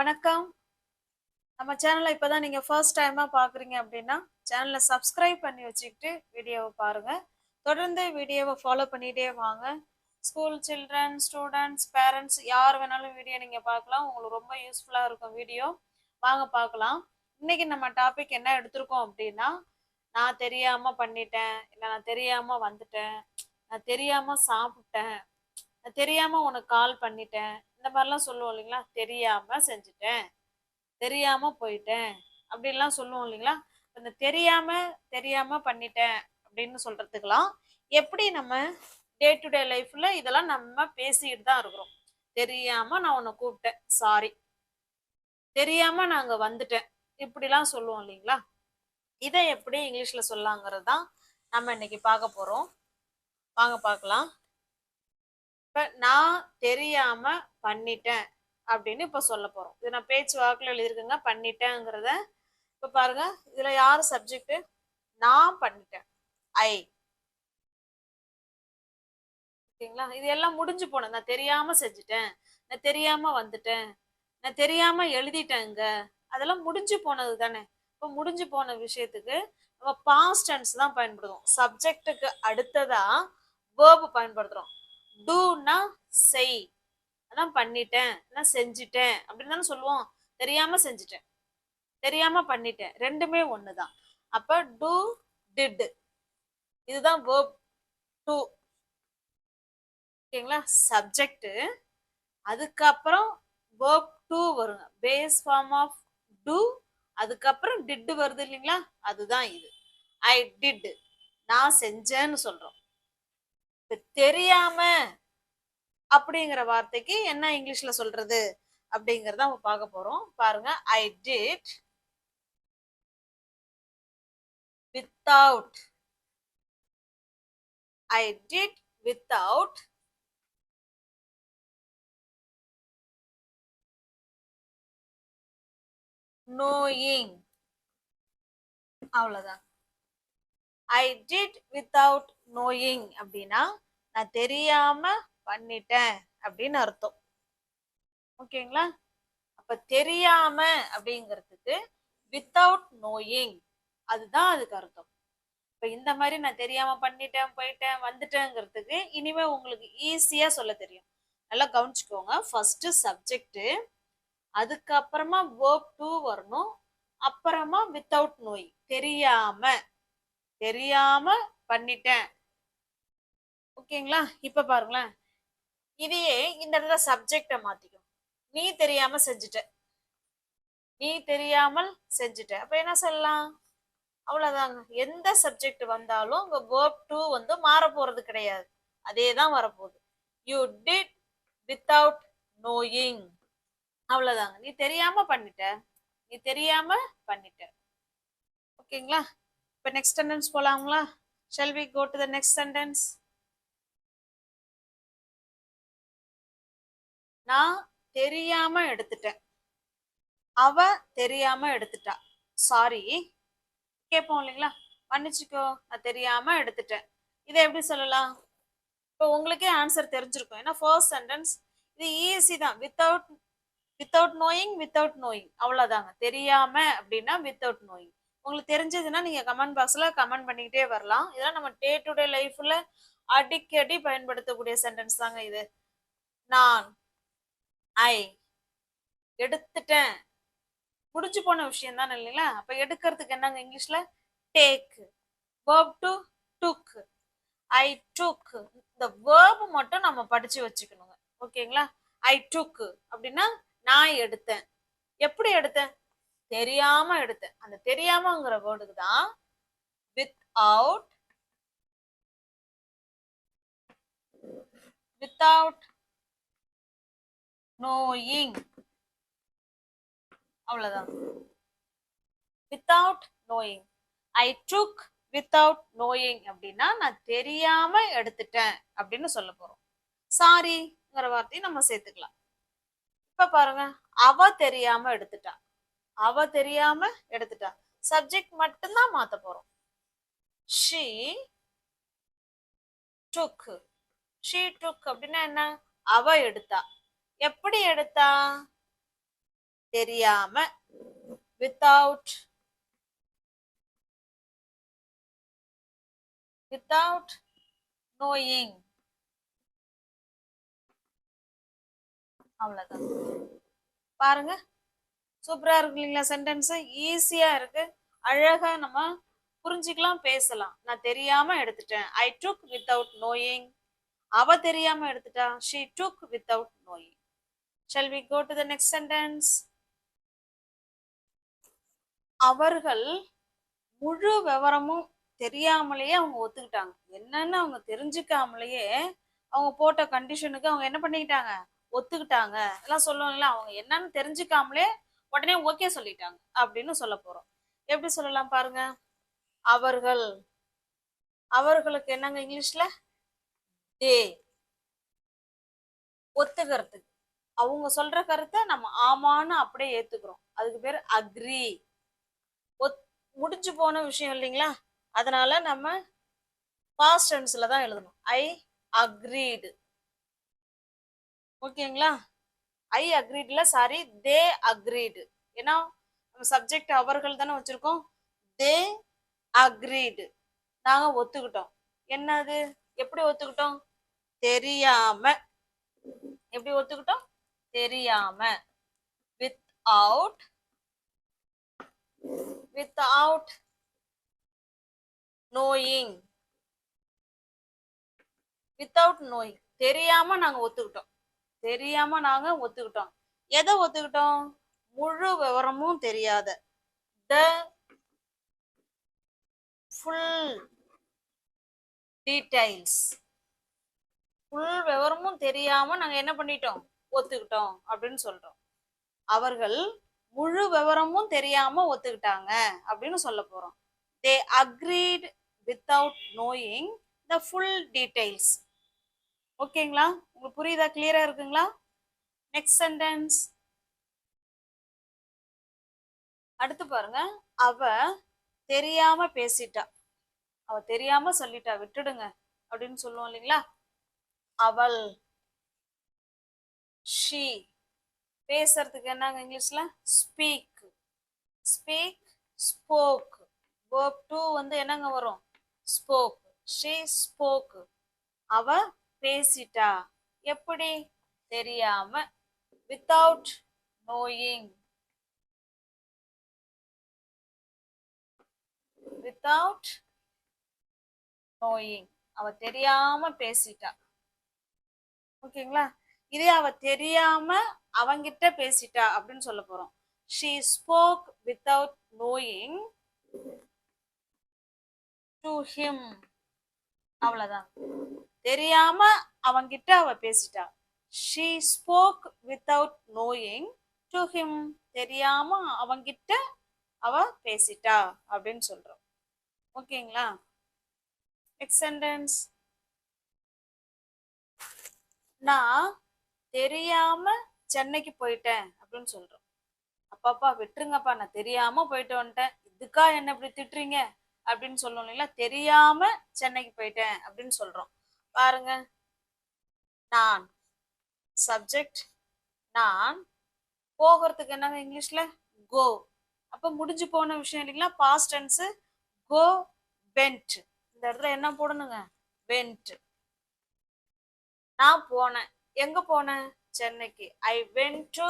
வணக்கம். நம்ம சேனலை இப்போதான் நீங்கள் ஃபர்ஸ்ட் டைமாக பார்க்குறீங்க அப்படின்னா சேனலை சப்ஸ்கிரைப் பண்ணி வச்சுக்கிட்டு வீடியோவை பாருங்கள் தொடர்ந்து வீடியோவை ஃபாலோ பண்ணிகிட்டே வாங்க. ஸ்கூல் சில்ட்ரன் ஸ்டூடெண்ட்ஸ் பேரண்ட்ஸ் யார் வேணாலும் வீடியோ நீங்கள் பார்க்கலாம். உங்களுக்கு ரொம்ப யூஸ்ஃபுல்லாக இருக்கும் வீடியோ வாங்க பார்க்கலாம். இன்னைக்கு நம்ம டாபிக் என்ன எடுத்திருக்கோம் அப்படின்னா நான் தெரியாமல் பண்ணிட்டேன் இல்லை நான் தெரியாமல் வந்துட்டேன் நான் தெரியாமல் சாப்பிட்டேன் நான் தெரியாமல் உனக்கு கால் பண்ணிட்டேன் இந்த மாதிரிலாம் சொல்லுவோம் இல்லைங்களா? தெரியாமல் செஞ்சுட்டேன். தெரியாமல் போயிட்டேன். அப்படின்லாம் சொல்லுவோம் இல்லைங்களா? இந்த தெரியாமல் தெரியாமல் பண்ணிட்டேன் அப்படின்னு சொல்கிறதுக்கெல்லாம் எப்படி நம்ம டே டு டே லைஃப்பில் இதெல்லாம் நம்ம பேசிக்கிட்டு தான் இருக்கிறோம். தெரியாமல் நான் உன்னை கூப்பிட்டேன். சாரி தெரியாமல் நாங்கள் வந்துட்டேன். இப்படிலாம் சொல்லுவோம் இல்லைங்களா? இதை எப்படி இங்கிலீஷில் சொல்லலாங்கிறது தான் நம்ம இன்னைக்கு பார்க்க போகிறோம் வாங்க பார்க்கலாம். இப்போ நான் தெரியாம பண்ணிட்டேன் அப்படின்னு இப்போ சொல்ல போறோம். இது நான் பேச்சு வாக்கில் எழுதியிருக்கேங்க பண்ணிட்டேங்கிறத. இப்போ பாருங்க இதுல யார் சப்ஜெக்ட் நான் பண்ணிட்டேன். ஐ ஓகேங்களா? இது எல்லாம் முடிஞ்சு போனது. நான் தெரியாம செஞ்சுட்டேன். நான் தெரியாம வந்துட்டேன். நான் தெரியாம எழுதிட்டேங்க. அதெல்லாம் முடிஞ்சு போனது தானே. இப்போ முடிஞ்சு போன விஷயத்துக்கு நம்ம பாஸ்ட் டென்ஸ் தான் பயன்படுத்துவோம் சப்ஜெக்ட்டுக்கு அடுத்ததா வேர்பு பயன்படுத்துகிறோம் டூனா செய். அதான் பண்ணிட்டேன் நான் செஞ்சுட்டேன் அப்படின்னு தானே சொல்லுவோம். தெரியாம செஞ்சுட்டேன். தெரியாம பண்ணிட்டேன். ரெண்டுமே ஒண்ணுதான். அப்ப டூ டிட். இதுதான் வேர்ப் டூ ஓகேங்களா? சப்ஜெக்ட் அதுக்கப்புறம் வேர்ப் டூ வருங்க. பேஸ் ஃபார்ம் ஆஃப் டூ அதுக்கப்புறம் டிட் வருது இல்லைங்களா? அதுதான் இது. ஐ டிட் நான் செஞ்சேன்னு சொல்றோம். தெரியாம அப்படிங்கிற வார்த்தைக்கு என்ன இங்கிலீஷ்ல சொல்றது அப்படிங்கறத நம்ம பார்க்க போறோம். பாருங்க I did without I did without knowing அவ்வளோதான் ஐ டிட் வித்தவுட் நோயிங் அப்படின்னா நான் தெரியாம பண்ணிட்டேன் அப்படின்னு அர்த்தம். ஓகேங்களா? அப்ப தெரியாம அப்படிங்கிறதுக்கு வித்தவுட் நோயிங் அதுதான் அதுக்கு அர்த்தம். இப்ப இந்த மாதிரி நான் தெரியாம பண்ணிட்டேன் போயிட்டேன் வந்துட்டேங்கிறதுக்கு இனிமே உங்களுக்கு ஈஸியா சொல்ல தெரியும். நல்லா கவனிச்சுக்கோங்க. ஃபர்ஸ்ட் சப்ஜெக்ட் அதுக்கப்புறமா வேர்ப் டூ வரணும். அப்புறமா வித்தவுட் நோய் தெரியாம தெரியாம பண்ணிட்டேன். ஓகேங்களா? இப்ப பாருங்களேன். இதையே இந்த இடத்துல சப்ஜெக்ட மாத்திக்கும் நீ தெரியாம செஞ்சுட்ட. நீ தெரியாமல் செஞ்சுட்ட. அப்ப என்ன சொல்லலாம்? அவ்வளவுதாங்க. எந்த சப்ஜெக்ட் வந்தாலும் உங்க வேர்ப் டூ வந்து மாற போறது கிடையாது. அதே தான் வரப்போகுது. யூ டிட் வித்தவுட் நோயிங் அவ்வளவுதாங்க. நீ தெரியாம பண்ணிட்ட. நீ தெரியாம பண்ணிட்ட. ஓகேங்களா? இப்ப next sentence போலாங்களா? Shall we go to the next sentence நான் தெரியாம எடுத்துட்டேன். அவ தெரியாம எடுத்துட்டா. சாரி கேட்போம் இல்லைங்களா? மன்னிச்சுக்கோ. நான் தெரியாம எடுத்துட்டேன். இதை எப்படி சொல்லலாம்? இப்போ உங்களுக்கே ஆன்சர் தெரிஞ்சிருக்கும். ஏன்னா ஃபர்ஸ்ட் சென்டென்ஸ் இது ஈஸி தான். Without without knowing without knowing அவ்வளோதாங்க தெரியாம அப்படின்னா வித்தவுட் நோயிங் உங்களுக்கு தெரிஞ்சதுன்னா நீங்கள் கமெண்ட் பாக்ஸில் கமெண்ட் பண்ணிக்கிட்டே வரலாம். இதெல்லாம் நம்ம டே டு டே லைஃப்பில் அடிக்கடி பயன்படுத்தக்கூடிய சென்டென்ஸ் தாங்க இது. நான் ஐ. எடுத்துட்டேன். முடிஞ்சு போன விஷயம் தானே இல்லைங்களா? அப்ப எடுக்கிறதுக்கு என்னங்க இங்கிலீஷ்ல? Take verb two took I took இந்த வேர்ப் மட்டும் நம்ம படிச்சு வச்சுக்கணுங்க. ஓகேங்களா? ஐ டுக் அப்படின்னா நான் எடுத்தேன். எப்படி எடுத்தேன்? தெரியாம எடுத்தேன். அந்த தெரியாமங்கிற வேர்டுக்கு தான் வித் அவுட் வித்தவுட் நோயிங் அவ்வளவுதான். Without knowing I took without knowing அப்படின்னா நான் தெரியாம எடுத்துட்டேன் அப்படின்னு சொல்ல போறோம். சாரிங்கிற வார்த்தையை நம்ம சேர்த்துக்கலாம். இப்ப பாருங்க. அவ தெரியாம எடுத்துட்டா. அவ தெரியாம எடுத்துட்டா. சப்ஜெக்ட் மட்டும்தான் மாத்த போறோம். ஷீ டுக் ஷீ டுக் அப்படின்னா என்ன? அவ எடுத்தா. எப்படி எடுத்தா? தெரியாம வித்தவுட் வித்தவுட் நோயிங் அவ்வளவுதான். பாருங்க. சூப்பரா இருக்கு இல்லைங்களா சென்டென்ஸ் ஈஸியா இருக்கு. அழகா நம்ம புரிஞ்சுக்கலாம் பேசலாம். நான் தெரியாம எடுத்துட்டேன். ஐ டுக் வித்தவுட் நோயிங் அவ தெரியாம எடுத்துட்டா? She took without knowing shall we go to the next sentence அவர்கள் முழு விவரமும் தெரியாமலேயே அவங்க ஒத்துக்கிட்டாங்க. என்னன்னு அவங்க தெரிஞ்சுக்காமலேயே அவங்க போட்ட கண்டிஷனுக்கு அவங்க என்ன பண்ணிக்கிட்டாங்க? ஒத்துக்கிட்டாங்க. எல்லாம் சொல்லுவாங்கல்ல அவங்க என்னன்னு தெரிஞ்சுக்காமலே உடனே ஓகே சொல்லிட்டாங்க அப்படின்னு சொல்ல போறோம். எப்படி சொல்லலாம் பாருங்க? அவர்கள் அவர்களுக்கு என்னங்க இங்கிலீஷ்ல? தே ஒத்துக்கிறதுக்கு. அவங்க சொல்ற கருத்தை நம்ம ஆமான்னு அப்படியே ஏத்துக்கிறோம். அதுக்கு பேர் அக்ரி ஒத் முடிஞ்சு போன விஷயம் இல்லைங்களா? அதனால நம்ம பாஸ்ட் டென்ஸ்ல தான் எழுதணும். ஐ அக்ரீடு ஓகேங்களா? ஐ அக்ரீட்ல சாரி தே அக்ரீடு ஏன்னா நம்ம சப்ஜெக்ட் அவர்கள் தானே வச்சிருக்கோம். தே அக்ரீடு நாங்க ஒத்துக்கிட்டோம். என்னது? எப்படி ஒத்துக்கிட்டோம்? தெரியாம. எப்படி ஒத்துக்கிட்டோம்? தெரியாம. Without without knowing without knowing தெரியாம நாங்க ஒத்துக்கிட்டோம். தெரியாம நாங்க ஒத்துக்கிட்டோம். எதை ஒத்துக்கிட்டோம்? முழு விவரமும் தெரியாத. த ஃபுல் டீடைல்ஸ் ஃபுல் விவரமும் தெரியாம நாங்க என்ன பண்ணிட்டோம்? ஒத்துக்கிட்டோம் அப்படின்னு சொல்றோம். அவர்கள் முழு விவரமும் தெரியாம ஒத்துக்கிட்டாங்க அப்படின்னு சொல்ல போறோம். They agreed without knowing the full details ஓகேங்களா? உங்களுக்கு புரியுதா? கிளியரா இருக்குங்களா? நெக்ஸ்ட் சென்டென்ஸ் அடுத்து பாருங்க. அவ தெரியாம பேசிட்டா. அவ தெரியாம சொல்லிட்டா. விட்டுடுங்க அப்படின்னு சொல்லுவோம் இல்லைங்களா? அவள் ஷீ பேசுறதுக்கு என்னங்க இங்கிலீஷில்? Speak speak spoke verb two வந்து என்னங்க வரும்? ஸ்போக் ஷீ ஸ்போக் அவ பேசிட்டா. எப்படி? தெரியாம. வித்தவுட் நோயிங் வித்தவுட் நோயிங் அவ தெரியாம பேசிட்டா. ஓகேங்களா? இதே அவ தெரியாம அவங்கிட்ட பேசிட்டா அப்படின்னு சொல்ல போறோம். She spoke without knowing to him அவ்வளவுதான். தெரியாம அவங்கிட்ட அவ பேசிட்டா. She spoke without knowing to him தெரியாம அவங்கிட்ட அவ பேசிட்டா அப்படின்னு சொல்றோம். ஓகேங்களா? நெக்ஸ்ட் சென்டென்ஸ் நான் தெரியாம சென்னைக்கு போயிட்டேன் அப்படின்னு சொல்றோம். அப்பாப்பா விட்டுருங்கப்பா நான் தெரியாம போயிட்டு வந்துட்டேன். இதுக்கா என்ன இப்படி திட்டுறீங்க? அப்படின்னு சொல்லணும் இல்லைங்களா? தெரியாம சென்னைக்கு போயிட்டேன் அப்படின்னு சொல்றோம். பாருங்க. நான் சப்ஜெக்ட் நான் போகிறதுக்கு என்னங்க இங்கிலீஷ்ல? கோ அப்ப முடிஞ்சு போன விஷயம் இல்லைங்களா? பாஸ்ட் டென்ஸ் கோ பென்ட் இந்த இடத்துல என்ன போடணுங்க? பென்ட் நான் போனேன். எங்க போனேன் சென்னைக்கு. I went to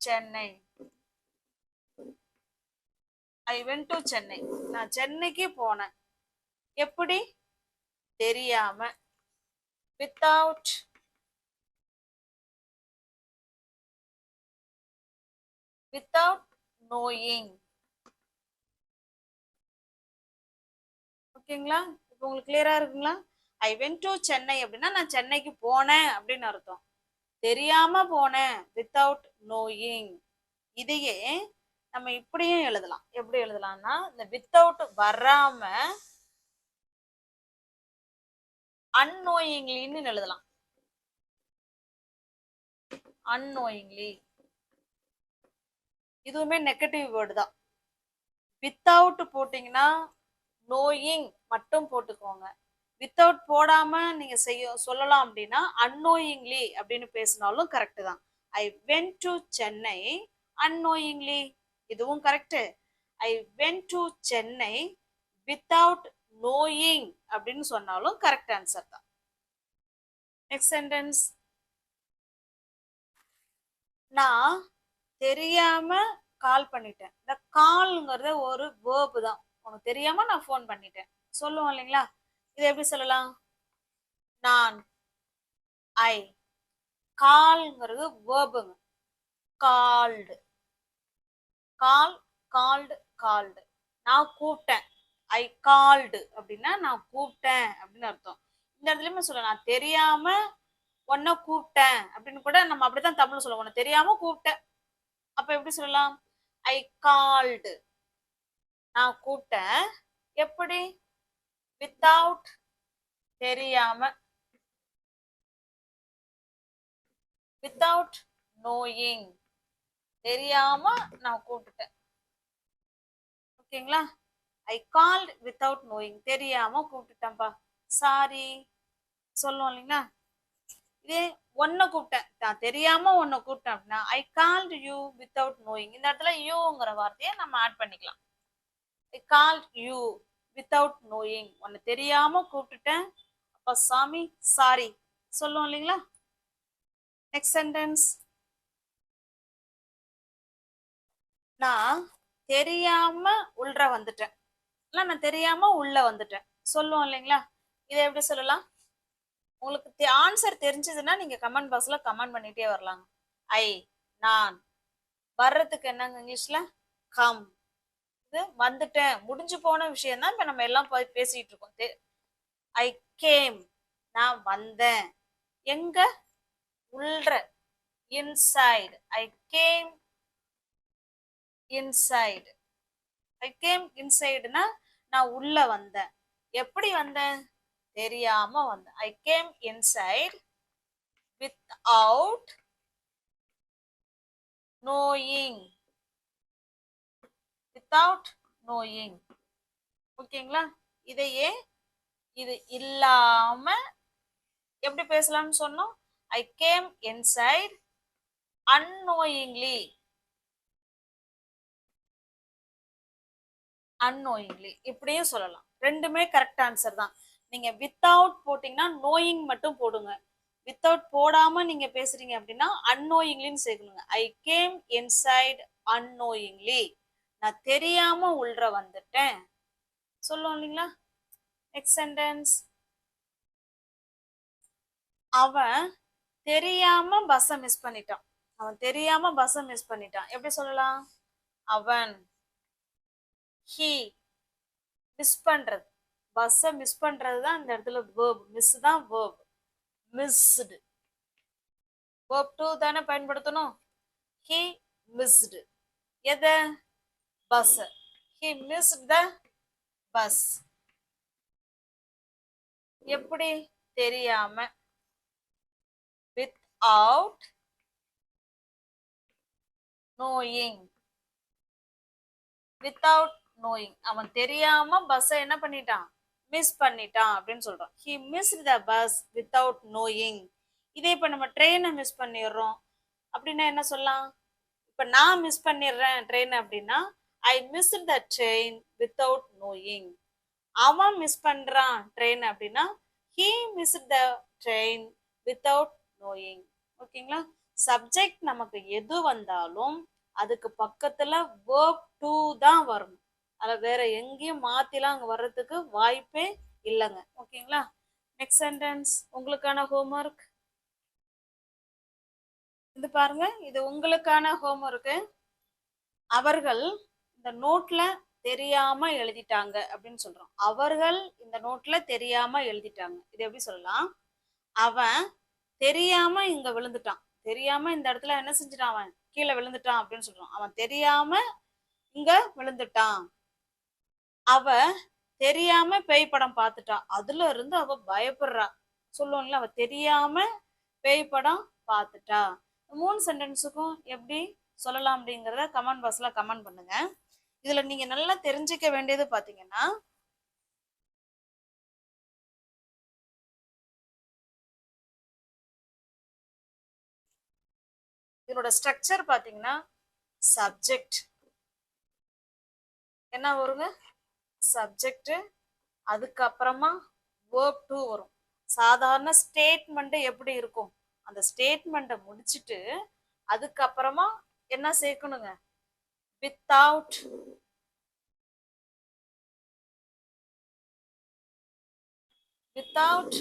Chennai. I went to Chennai. நான் சென்னைக்கு போனேன். எப்படி? தெரியாம. வித்தவுட் வித்தவுட் நோயிங் ஓகேங்களா இப்போ உங்களுக்கு கிளியரா இருக்குங்களா? ஐ வென் டு சென்னை அப்படின்னா நான் சென்னைக்கு போனேன் அப்படின்னு அர்த்தம். தெரியாம போனேன் வித்தவுட் நோயிங் இதையே நம்ம இப்படியும் எழுதலாம். எப்படி எழுதலாம்னா இந்த வித்தவுட் வராம அன்னோயிங்லின்னு எழுதலாம். அன்னோயிங்லி இதுவுமே நெகட்டிவ் வேர்டு தான். வித்தவுட் போட்டிங்கன்னா நோயிங் மட்டும் போட்டுக்கோங்க. வித்தவுட் போடாம நீங்க செய்ய சொல்லலாம் அப்படின்னா அன்னோயிங்லி அப்படின்னு பேசினாலும் கரெக்ட் தான். I went to Chennai unknowingly இதுவும் correct I went to Chennai without knowing அப்படின்னு சொன்னாலும் கரெக்ட் ஆன்சர் தான். நெக்ஸ்ட் சென்டென்ஸ் நான் தெரியாம கால் பண்ணிட்டேன். இந்த கால்ங்கிறது ஒரு வேர்பு தான். உனக்கு தெரியாம நான் ஃபோன் பண்ணிட்டேன். சொல்லுவோம் இல்லைங்களா? இது எப்படி சொல்லலாம்? நான் ஐ கால்ங்கிறது வேர்புங்க கால்டு கால் கால்டு கால்டு நான் கூப்பிட்டேன். ஐ கால்டு அப்படின்னா நான் கூப்பிட்டேன் அப்படின்னு அர்த்தம். இந்த இடத்துலயுமே சொல்ல நான் தெரியாம உன்னை கூப்பிட்டேன் அப்படின்னு கூட நம்ம அப்படிதான் தமிழ்ல சொல்லுவோம். உன்னை தெரியாம கூப்பிட்டேன். அப்ப எப்படி சொல்லலாம்? ஐ கால்டு நான் கூப்பிட்டேன். எப்படி? வித்தவுட் தெரியாம வித்தவுட் நோயிங் தெரியாம நான் கூப்பிட்டுட்டேன். ஓகேங்களா? ஐ கால்ட் வித்தவுட் நோயிங் தெரியாம கூப்பிட்டுட்டேன்ப்பா சாரி சொல்லுவோம் இல்லைங்களா? இதே ஒன்ன கூப்பிட்டேன். நான் தெரியாம ஒன்ன கூப்பிட்டேன் அப்படின்னா I called you without knowing இந்த இடத்துல யூங்கிற வார்த்தையை நம்ம ஆட் பண்ணிக்கலாம். I called you without knowing உன்னை தெரியாம கூப்பிட்டுட்டேன். அப்ப சாமி சாரி சொல்லுவோம் இல்லைங்களா? நெக்ஸ்ட் சென்டென்ஸ் நான் தெரியாம உள்ள வந்துட்டேன். இல்லை நான் தெரியாம உள்ள வந்துட்டேன். சொல்லுவோம் இல்லைங்களா? இதை எப்படி சொல்லலாம்? உங்களுக்கு ஆன்சர் தெரிஞ்சதுன்னா நீங்க கமெண்ட் பாக்ஸ்ல கமெண்ட் பண்ணிட்டே வரலாங்க. ஐ நான். வர்றதுக்கு என்னங்க இங்கிலீஷ்ல கம் இது வந்துட்டேன். முடிஞ்சு போன விஷயம் தான் இப்ப நம்ம எல்லாம் போய் பேசிட்டு இருக்கோம். ஐ கேம் நான் வந்தேன். எங்க? உள்ற. Inside I came inside I came இன்சைடுனா நான் உள்ள வந்தேன். எப்படி வந்தேன்? தெரியாம வந்தேன். I came inside without knowing without knowing ஓகேங்களா? இதையே இது இல்லாம எப்படி பேசலாம்னு சொன்னோம்? I came inside unknowingly unknowingly இப்படியும் சொல்லலாம். ரெண்டுமே கரெக்ட் ஆன்சர் தான். நீங்க வித்தவுட் போட்டீங்கன்னா நோயிங் மட்டும் போடுங்க. வித்தவுட் போடாம நீங்க பேசுறீங்க அப்படின்னா அன்னோயிங்லின்னு சேர்க்கணுங்க. ஐ கேம் இன்சைட் அன்னோயிங்லி நான் தெரியாம உள்ற வந்துட்டேன். சொல்லுவோம் இல்லைங்களா? நெக்ஸ்ட் சென்டென்ஸ் அவன் தெரியாம பஸ்ஸை மிஸ் பண்ணிட்டான். அவன் தெரியாம பஸ்ஸை மிஸ் பண்ணிட்டான். எப்படி சொல்லலாம்? அவன் ஹி மிஸ் பண்றது. பஸ்ஸை மிஸ் பண்றது தான் இந்த இடத்துல வேர்ப் மிஸ் தான் வேர்ப் மிஸ்டு வேர்ப் டூ தானே பயன்படுத்தணும்? ஹி மிஸ்டு எதை? Bus. He missed the bus எப்படி தெரியாம? Without knowing without knowing அவன் தெரியாம பஸ்ஸை என்ன பண்ணிட்டான்? மிஸ் பண்ணிட்டான் அப்படின்னு சொல்றோம் he miss the bus without knowing இதே இப்ப நம்ம ட்ரெயினை மிஸ் பண்ணிடுறோம். அப்படின்னா என்ன சொல்லலாம்? இப்ப நான் மிஸ் பண்ணிடுறேன் ட்ரெயின் அப்படின்னா I miss the train without knowing அவன் மிஸ் பண்ணுறான் ட்ரெயின் அப்படின்னா he miss the train without knowing ஓகேங்களா? சப்ஜெக்ட் நமக்கு எது வந்தாலும் அதுக்கு பக்கத்தில் வேர்ப் டூ தான் வரணும் அதில் வேற எங்கேயும் மாற்றிலாம் அங்கே வர்றதுக்கு வாய்ப்பே இல்லைங்க. ஓகேங்களா? நெக்ஸ்ட் சென்டென்ஸ் உங்களுக்கான ஹோம்ஒர்க் இது பாருங்க. இது உங்களுக்கான ஹோம்ஒர்க்கு அவர்கள் இந்த நோட்ல தெரியாம எழுதிட்டாங்க அப்படின்னு சொல்றோம். அவர்கள் இந்த நோட்ல தெரியாம எழுதிட்டாங்க. இது எப்படி சொல்லலாம்? அவன் தெரியாம இங்க விழுந்துட்டான். தெரியாம இந்த இடத்துல என்ன செஞ்சிட்டான் அவன்? கீழே விழுந்துட்டான் அப்படின்னு சொல்றான் அவன் தெரியாம இங்க விழுந்துட்டான். அவ தெரியாம பேய் படம் பார்த்துட்டான் அதுல இருந்து அவ பயப்படுறா. சொல்லுவோம்ல அவ தெரியாம பேய் படம் பார்த்துட்டா. மூணு சென்டென்ஸுக்கும் எப்படி சொல்லலாம் அப்படிங்கிறத கமெண்ட் பாக்ஸ்ல கமெண்ட் பண்ணுங்க. இதுல நீங்க நல்லா தெரிஞ்சுக்க வேண்டியது பாத்தீங்கன்னா இதனோட ஸ்ட்ரக்சர் பார்த்தீங்கன்னா சப்ஜெக்ட் என்ன வருங்க? சப்ஜெக்ட் அதுக்கப்புறமா வேர்ப் டூ வரும். சாதாரண ஸ்டேட்மெண்ட் எப்படி இருக்கும்? அந்த ஸ்டேட்மெண்ட்டை முடிச்சிட்டு அதுக்கப்புறமா என்ன சேர்க்கணுங்க? Without without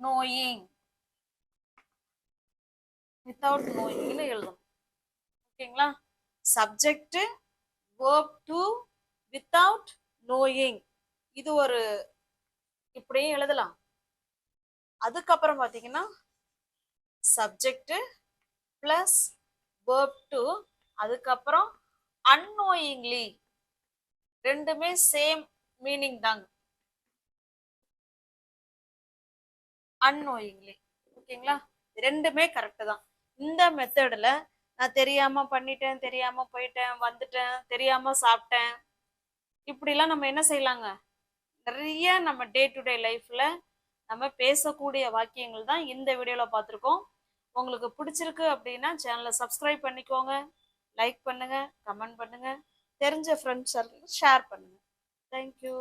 knowing. Without knowing னு எழுதணும். ஓகேங்களா? Subject verb to without knowing. இது ஒரு இப்படியும் எழுதலாம். அதுக்கப்புறம் பார்த்தீங்கன்னா சப்ஜெக்ட் பிளஸ் வேர்ப் டு அதுக்கப்புறம் அன்னோயிங்லி ரெண்டுமே சேம் மீனிங் தாங்க. அன்னோயிங்லி ஓகேங்களா? ரெண்டுமே கரெக்டு தான். இந்த மெத்தடில் நான் தெரியாம பண்ணிட்டேன் தெரியாம போயிட்டேன் வந்துட்டேன் தெரியாம சாப்பிட்டேன். இப்படிலாம் நம்ம என்ன செய்யலாங்க? நிறைய நம்ம டே டு டே லைஃப்ல நம்ம பேசக்கூடிய வாக்கியங்கள் தான் இந்த வீடியோவில் பார்த்துருக்கோம். உங்களுக்கு பிடிச்சிருக்கு அப்படின்னா சேனலை சப்ஸ்கிரைப் பண்ணிக்கோங்க லைக் பண்ணுங்கள் கமெண்ட் பண்ணுங்கள் தெரிஞ்ச ஃப்ரெண்ட்ஸ் ஷேர் பண்ணுங்கள் தேங்க்யூ.